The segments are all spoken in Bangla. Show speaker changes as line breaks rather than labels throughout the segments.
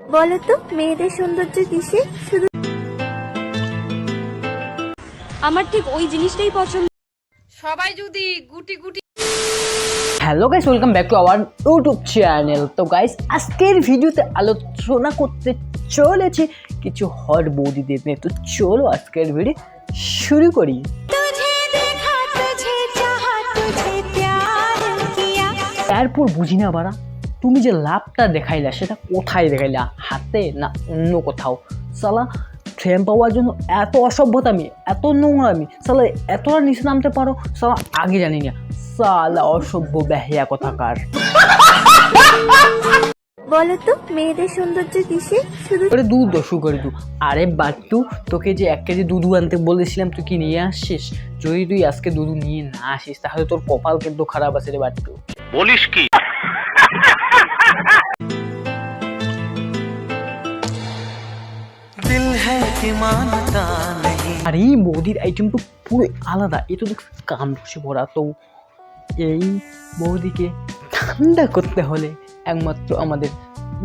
বলতো মেয়েদের সৌন্দর্য কিসে শুধু
আমার ঠিক ওই জিনিসটাই পছন্দ।
সবাই যদি গুটি গুটি
hello guys welcome back to our YouTube channel তো গাইস আজকের ভিডিওতে আলোচনা করতে চলেছি কিছু হট বৌদিদের নিয়ে। তো চলো আজকের ভিডিও শুরু করি। তারপর বুঝি না বাড়া। তুমি যে লাভটা দেখাইলা সেটা কোথায় দেখাইলা? হাতে না অন্য কোথাও? সালা ট্রেন পাওয়ার জন্য এত অসভ্যতামি এত নোংরা নোংরামি সালা এতটা নিচে নামতে পারো? সালা আগে জানি না। সালা অসভ্য ব্যাহিয়া কথাকার।
বলতো মেয়েদের সৌন্দর্য কিসে? শুধু
দুধ দশু করে দু আরে বাট্টু তোকে যে এক কেজি দুধু আনতে বলেছিলাম তুই কি নিয়ে আসছিস যদি তুই আজকে দুধু নিয়ে না আসিস তাহলে তোর কপাল কিন্তু খারাপ আছে রে বাট্টু।
বলিস কি?
আর এই মোদির আইটেমটা পুরো আলাদা। এ তো দেখছি কান রসে ভরা। তো এই মোদিকে ঠান্ডা করতে হলে একমাত্র আমাদের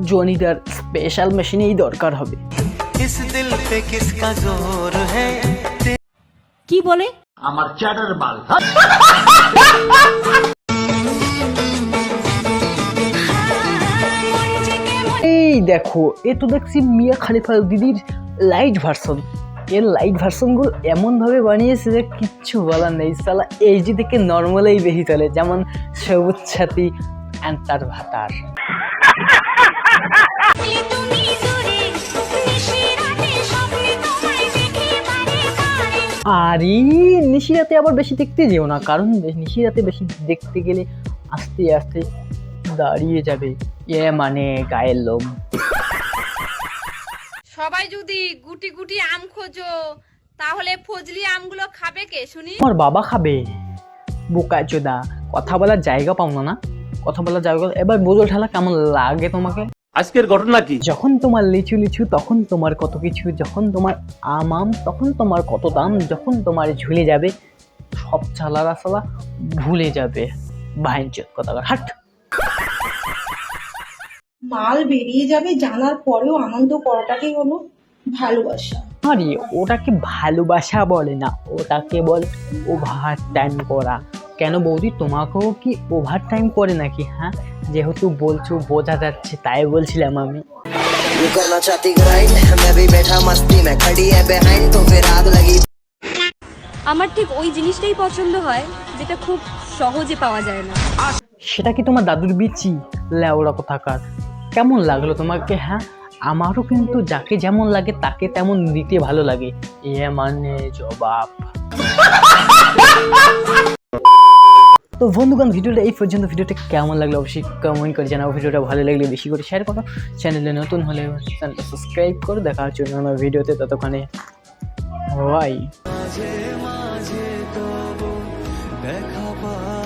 জনিদার স্পেশাল মেশিনেই দরকার হবে।
কি বলে? আমার
চ্যাটার বাল
এই দেখো এ তো দেখছি মিয়া খালিফা দিদির লাইট ভার্সন এর লাইট ভার্সনগুলো এমনভাবে বানিয়েছে যে কিচ্ছু বলার নেই। সালা এইচডি থেকে নর্মালেই বেশি চলে যেমন সবুজ ছাতি অ্যান্ড তার ভাতার। আর এই নিশিরাতে আবার বেশি দেখতে যেও না কারণ নিশিরাতে বেশি দেখতে গেলে আস্তে আস্তে দাঁড়িয়ে যাবে। এ মানে গায়ের লোম।
সবাই যদি গুটি গুটি আম খোঁজো তাহলে ফজলি আমগুলো খাবে কে শুনি?
আমার বাবা খাবে। বোকা চোদা কথা বলার জায়গা পাও না না। কথা বলার জায়গা এবার বোঝো ঠেলা কেমন লাগে তোমাকে?
আজকের ঘটনা কি?
যখন তোমার লিচু লিচু তখন তোমার কত কিছু যখন তোমার আম আম তখন তোমার কত দাম যখন তোমার ঝুলে যাবে সব চালা রাসালা ভুলে যাবে। ভাইঞ্চত কথা হাট!
মাল বেরিয়ে যাবে জানার পরেও আনন্দ করাটাকে হলো ভালোবাসা।
আরে ওটাকে ভালোবাসা বলে না ওটাকে বল ওভার টাইম করা। কেন বৌদি তোমাকেও কি ওভার টাইম করে নাকি হ্যাঁ? যেহেতু বলছো বোঝা যাচ্ছে তাই বলছিলাম আমি।
আমার ঠিক ওই জিনিসটাই পছন্দ হয় যেটা খুব সহজে পাওয়া যায় না।
সেটা কি তোমার দাদুর বিচি? ল্যাওড়া কোথাকার। কেমন লাগল তোমাকে হ্যাঁ? আমারও কিন্তু যাকে যেমন লাগে, তাকে তেমন দিতে ভালো লাগে। এ মানে জবাব। তো বন্ধুগণ, ভিডিওটা এই পর্যন্ত। ভিডিওটা কেমন লাগল অবশ্যই কমেন্ট করে জানাব ভিডিওটা ভালো লাগলে বেশি করে শেয়ার করো। চ্যানেলে নতুন হলে চ্যানেলটা সাবস্ক্রাইব করো। দেখা হচ্ছে অন্য ভিডিওতে ততক্ষণে। বাই
দেখা